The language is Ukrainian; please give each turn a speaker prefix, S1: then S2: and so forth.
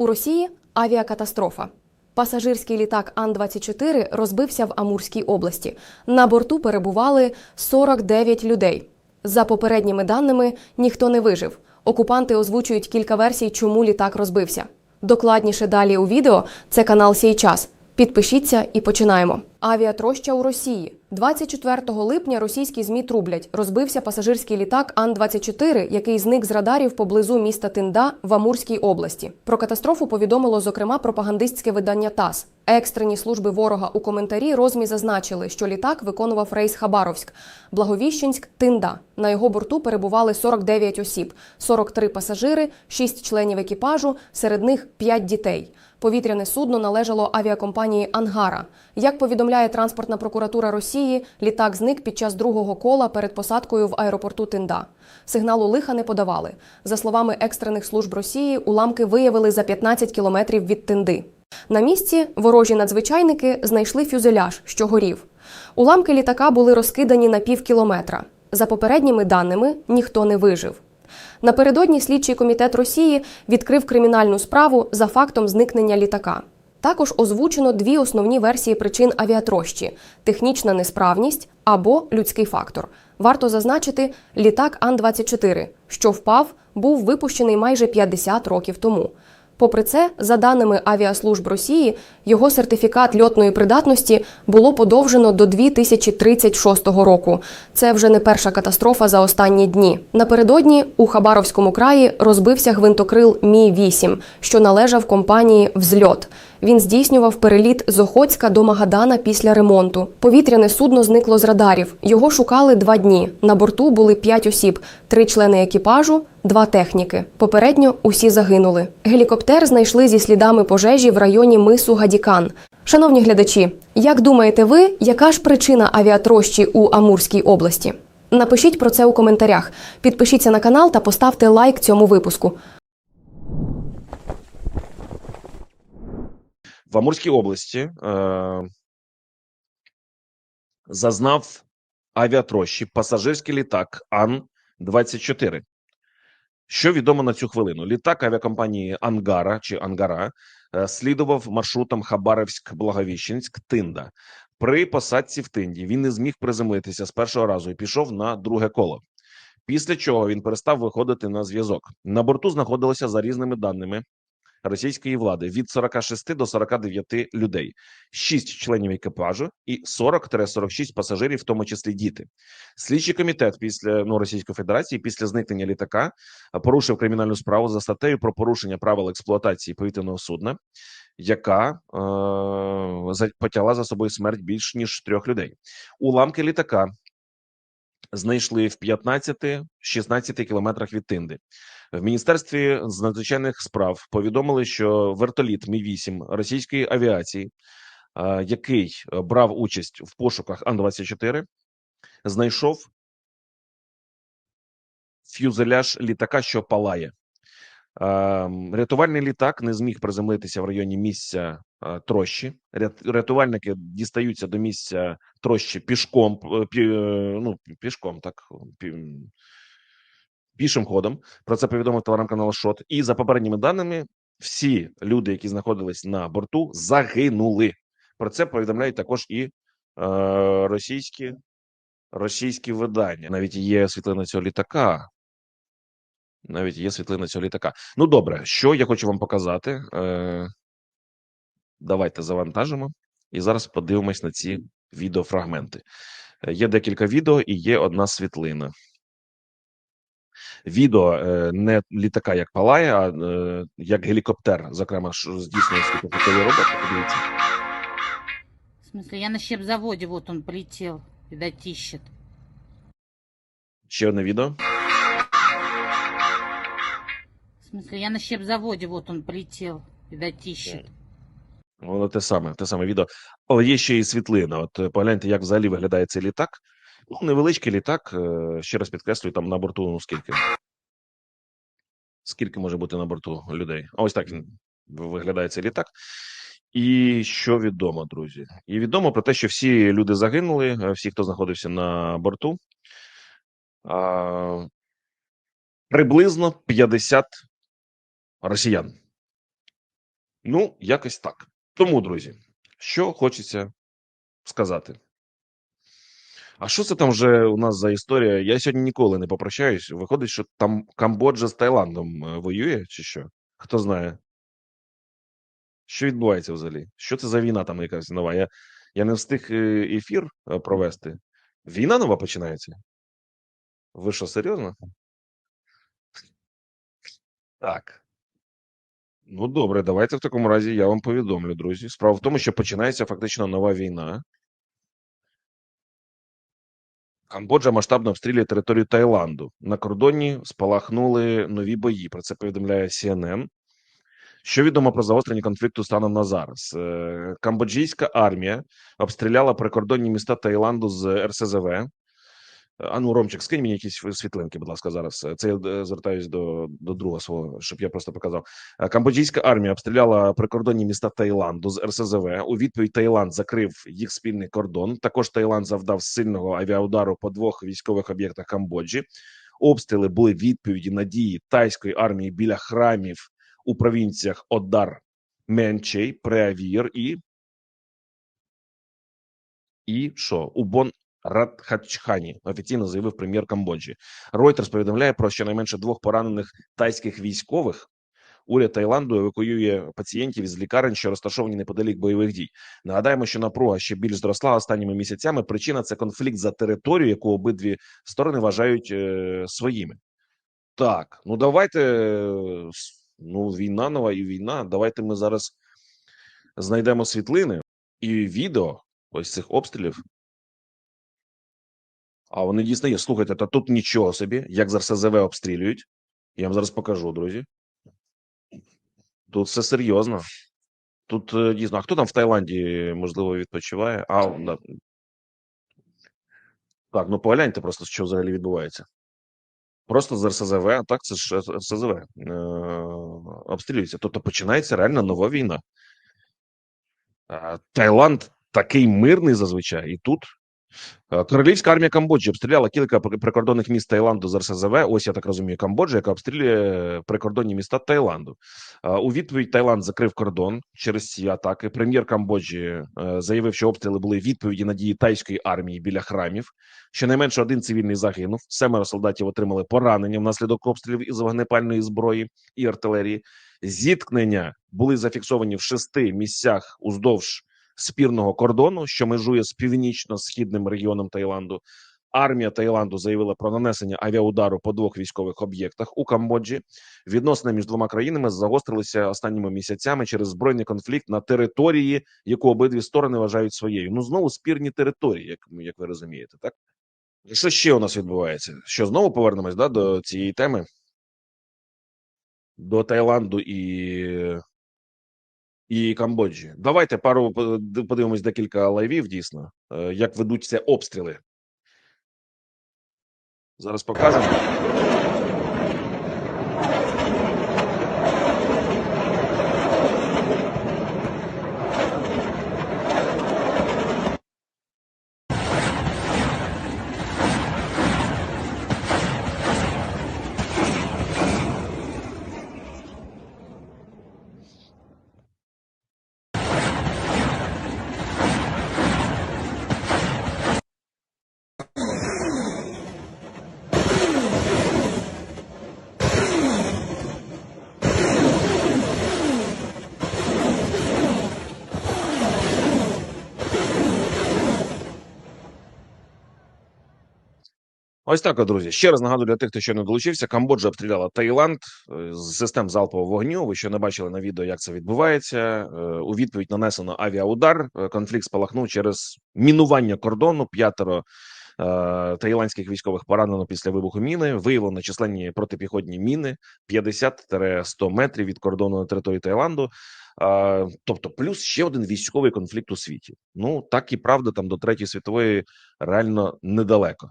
S1: У Росії авіакатастрофа. Пасажирський літак Ан-24 розбився в Амурській області. На борту перебували 49 людей. За попередніми даними, ніхто не вижив. Окупанти озвучують кілька версій, чому літак розбився. Докладніше далі у відео це канал Сій час. Підпишіться і починаємо. Авіатроща у Росії. 24 липня російські змі трублять. Розбився пасажирський літак Ан-24, який зник з радарів поблизу міста Тинда в Амурській області. Про катастрофу повідомило зокрема пропагандистське видання ТАСС. Екстрені служби ворога у коментарі розмі зазначили, що літак виконував рейс Хабаровськ, Благовіщенськ, Тинда. На його борту перебували 49 осіб, 43 пасажири, 6 членів екіпажу, серед них 5 дітей. Повітряне судно належало авіакомпанії Ангара. Як повідомляє транспортна прокуратура Росії, літак зник під час другого кола перед посадкою в аеропорту Тинда. Сигналу лиха не подавали. За словами екстрених служб Росії, уламки виявили за 15 кілометрів від Тинди. На місці ворожі надзвичайники знайшли фюзеляж, що горів. Уламки літака були розкидані на пів кілометра. За попередніми даними, ніхто не вижив. Напередодні слідчий комітет Росії відкрив кримінальну справу за фактом зникнення літака. Також озвучено дві основні версії причин авіатрощі: технічна несправність або людський фактор. Варто зазначити, літак Ан-24, що впав, був випущений майже 50 років тому. Попри це, за даними авіаслужб Росії, його сертифікат льотної придатності було подовжено до 2036 року. Це вже не перша катастрофа за останні дні. Напередодні у Хабаровському краї розбився гвинтокрил Мі 8 що належав компанії Взльот. Він здійснював переліт з Охотська до Магадана після ремонту. Повітряне судно зникло з радарів. Його шукали два дні. На борту були п'ять осіб: три члени екіпажу, два техніки. Попередньо усі загинули. Гелікоптер знайшли зі слідами пожежі в районі мису Гадікан. Шановні глядачі, як думаєте ви, яка ж причина авіатрощі у Амурській області? Напишіть про це у коментарях. Підпишіться на канал та поставте лайк цьому випуску.
S2: В Амурській області е, зазнав авіатрощі пасажирський літак Ан-24. Що відомо на цю хвилину? Літак авіакомпанії Ангара чи Ангара е, слідував маршрутом Хабаровськ-Благовіщенськ-Тинда. При посадці в Тинді він не зміг приземлитися з першого разу і пішов на друге коло. Після чого він перестав виходити на зв'язок. На борту знаходилося за різними даними російської влади від 46 до 49 людей, 6 членів екіпажу і 40-46 пасажирів, в тому числі діти. Слідчий комітет після ну Російської Федерації після зникнення літака порушив кримінальну справу за статтею про порушення правил експлуатації повітряного судна, яка е- потягла за собою смерть більш ніж трьох людей. Уламки літака знайшли в 15-16 кілометрах від Тинди. В міністерстві з надзвичайних справ повідомили, що вертоліт Мі 8 російської авіації, який е, брав участь в пошуках Ан-24, знайшов фюзеляж літака, що палає. Рятувальний літак не зміг приземлитися в районі місця трощі. Рятувальники дістаються до місця трощі пішком, пі- е, ну, пішком, так пі- пішим ходом. Про це повідомив телеграм-канал Шот. І за попередніми даними, всі люди, які знаходились на борту, загинули. Про це повідомляють також і е, російські, російські видання. Навіть є світлина цього літака. Навіть є світлина цього літака. Ну добре, що я хочу вам показати. Е, давайте завантажимо і зараз подивимось на ці відеофрагменти. Е, Є декілька відео і є одна світлина. Відео е, не літака як палає, а е, як гелікоптер, зокрема, що здійснює світові роботи. Подивіться.
S3: В смысле, я на щепзаводе, вот он полетел, видать, ищет.
S2: Ще одне відео.
S3: В смысле, я на щепзаводе, вот он полетел, видать, ищет.
S2: Воно те саме, те саме відео. Але є ще і світлина. От е, погляньте, як взагалі виглядає цей літак. Ну, невеличкий літак. е, Ще раз підкреслюю, там на борту ну скільки. Скільки може бути на борту людей? А ось так він виглядає цей літак. І що відомо, друзі? І відомо про те, що всі люди загинули, е, всі, хто знаходився на борту. А, приблизно 50 росіян. Ну, якось так. Тому, друзі, що хочеться сказати. А що це там вже у нас за історія? Я сьогодні ніколи не попрощаюсь. Виходить, що там Камбоджа з Таїландом е, воює, чи що? Хто знає? Що відбувається взагалі? Що це за війна там якась нова? Я, я не встиг е, ефір е, провести. Війна нова починається? Ви що, серйозно? Так. Ну, добре, давайте в такому разі я вам повідомлю, друзі. Справа в тому, що починається фактично нова війна. Камбоджа масштабно обстрілює територію Таїланду. На кордоні спалахнули нові бої. Про це повідомляє CNN. Що відомо про загострення конфлікту станом на зараз? Е, Камбоджійська армія обстріляла прикордонні міста Таїланду з РСЗВ. А ну, Ромчик, скинь мені якісь світлинки, будь ласка, зараз. Це я е, звертаюсь до, до друга свого, щоб я просто показав. Е, Камбоджійська армія обстріляла прикордонні міста Таїланду з РСЗВ. У відповідь Таїланд закрив їх спільний кордон. Також Таїланд завдав сильного авіаудару по двох військових об'єктах Камбоджі. Обстріли були відповіді на дії тайської армії біля храмів у провінціях Одар, Менчей, Преавір і. І що? Убон Радхачхані офіційно заявив прем'єр Камбоджі. Reuters повідомляє про щонайменше двох поранених тайських військових. Уряд Таїланду евакуює пацієнтів із лікарень, що розташовані неподалік бойових дій. Нагадаємо, що напруга ще більш зросла останніми місяцями. Причина це конфлікт за територію, яку обидві сторони вважають е, своїми. Так, ну давайте е, ну війна нова і війна. Давайте ми зараз знайдемо світлини і відео ось цих обстрілів. А вони дійсно є. Слухайте, та тут нічого собі, як з РСЗВ обстрілюють. Я вам зараз покажу, друзі. Тут все серйозно. Тут е, дійсно, а хто там в Таїланді, можливо, відпочиває? А, да. Так, ну погляньте просто, що взагалі відбувається. Просто з РСЗВ, а так це ж РСЗВ е, обстрілюється. Тобто починається реально нова війна. Е, Таїланд такий мирний зазвичай, і тут Королівська армія Камбоджі обстріляла кілька прикордонних міст Таїланду з РСЗВ. Ось я так розумію, Камбоджа, яка обстрілює прикордонні міста Таїланду. Е, У відповідь Таїланд закрив кордон через ці атаки. Прем'єр Камбоджі е, заявив, що обстріли були відповіді на дії тайської армії біля храмів. Щонайменше один цивільний загинув. Семеро солдатів отримали поранення внаслідок обстрілів із вогнепальної зброї і артилерії. Зіткнення були зафіксовані в шести місцях уздовж спірного кордону, що межує з північно-східним регіоном Таїланду. Армія Таїланду заявила про нанесення авіаудару по двох військових об'єктах у Камбоджі. Відносини між двома країнами загострилися останніми місяцями через збройний конфлікт на території, яку обидві сторони вважають своєю. Ну знову спірні території, як, як ви розумієте, так? Що ще у нас відбувається? Що знову повернемось да, до цієї теми? До Таїланду і і Камбоджі. Давайте пару подивимось декілька лайвів, дійсно, е, як ведуться обстріли. Зараз покажемо. Ось так, друзі. Ще раз нагадую для тих, хто ще не долучився. Камбоджа обстріляла Таїланд е, з систем залпового вогню. Ви ще не бачили на відео, як це відбувається. Е, У відповідь нанесено авіаудар. Е, Конфлікт спалахнув через мінування кордону. П'ятеро таїландських військових поранено після вибуху міни. Виявлено численні протипіхотні міни 50-100 метрів від кордону на території Таїланду. Тобто, плюс ще один військовий конфлікт у світі. Ну так і правда, там до третьої світової реально недалеко.